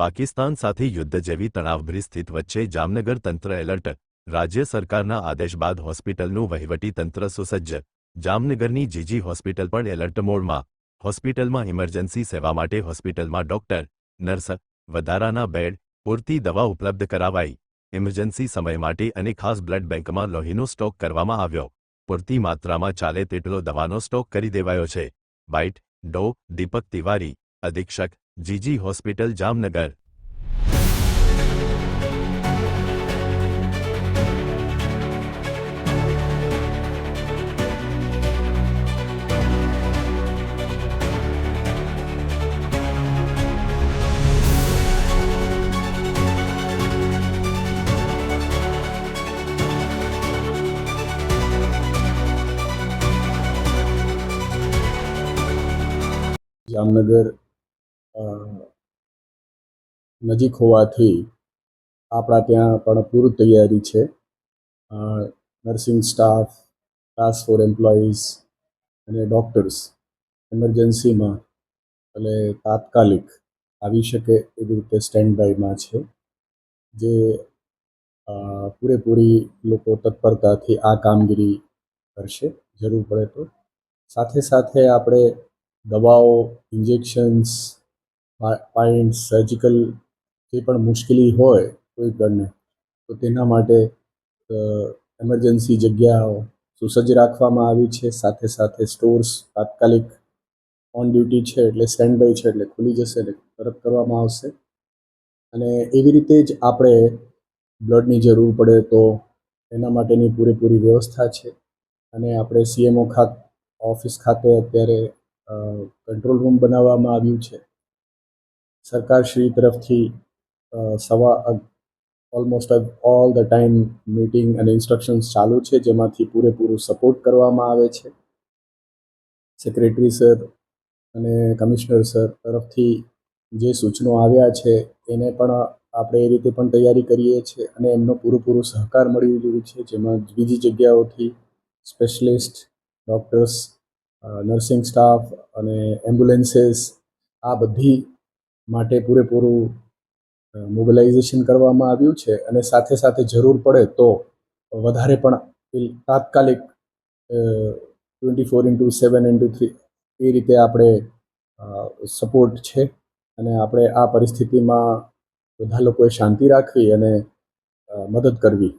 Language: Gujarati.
પાકિસ્તાન સાથે યુદ્ધ જેવી તણાવભરી સ્થિત વચ્ચે જામનગર તંત્ર એલર્ટ. રાજ્ય સરકારના આદેશ બાદ હોસ્પિટલનું વહીવટી તંત્ર સુસજ્જ. જામનગરની જીજી હોસ્પિટલ પણ એલર્ટ મોડમાં. હોસ્પિટલમાં ઇમરજન્સી સેવા માટે હોસ્પિટલમાં ડોક્ટર, નર્સ, વધારાના બેડ, પૂરતી દવા ઉપલબ્ધ કરાવાઈ. ઇમરજન્સી સમય માટે અને ખાસ બ્લડ બેંકમાં લોહીનો સ્ટોક કરવામાં આવ્યો. પૂરતી માત્રામાં ચાલે તેટલો દવાનો સ્ટોક કરી દેવાયો છે. બાઇટ, ડો, દીપક તિવારી, અધિક્ષક જીજી હોસ્પિટલ જામનગર જામનગર અ, નજીક હોવાથી આપણા ત્યાં પણ પૂરી તૈયારી છે. Nursing staff task for employees અને ડૉક્ટર્સ ઇમરજન્સીમાં એટલે તાત્કાલિક આવી શકે એવી રીતે સ્ટેન્ડ બાયમાં છે જે પૂરેપૂરી લોકો તત્પરતાથી આ કામગીરી કરશે, જરૂર પડે તો. સાથે સાથે આપણે દવાઓ, ઇન્જેક્શન્સ પાઇન્ટ્સ સર્જિકલ જે પણ મુશ્કેલી હોય કોઈ ગણને તો તેના માટે એમરજન્સી જગ્યાઓ સુસજ્જ રાખવામાં આવી છે. સાથે સાથે સ્ટોર્સ તાત્કાલિક ઓન ડ્યુટી છે એટલે સ્ટેન્ડ બાય છે એટલે ખુલી જશે એટલે તરત કરવામાં આવશે. અને એવી રીતે જ આપણે બ્લડની જરૂર પડે તો એના માટેની પૂરેપૂરી વ્યવસ્થા છે. અને આપણે સીએમઓ ખાત ઓફિસ ખાતે અત્યારે કંટ્રોલ રૂમ બનાવવામાં આવ્યું છે. સરકારશ્રી તરફથી સવા almost all the time meeting અને ઇન્સ્ટ્રક્શન્સ ચાલુ છે, જેમાંથી પૂરેપૂરું સપોર્ટ કરવામાં આવે છે. સેક્રેટરી સર અને કમિશનર સર તરફથી જે સૂચનો આવ્યા છે, એને પણ આપણે એ રીતે પણ તૈયારી કરીએ છીએ અને એમનો પૂરેપૂરો સહકાર મળી રહ્યો છે, જેમાં બીજી જગ્યાઓથી સ્પેશિયલિસ્ટ ડૉક્ટર્સ નર્સિંગ સ્ટાફ અને એમ્બ્યુલન્સીસ આ બધી માટે પૂરેપૂરું મોબિલાઇઝેશન કરવામાં આવ્યું છે અને સાથે સાથે જરૂર પડે તો વધારે પણ તાત્કાલિક twenty four into seven into three એ રીતે આપણે સપોર્ટ છે અને આપણે આ પરિસ્થિતિમાં બધા લોકોએ શાંતિ રાખવી અને મદદ કરવી.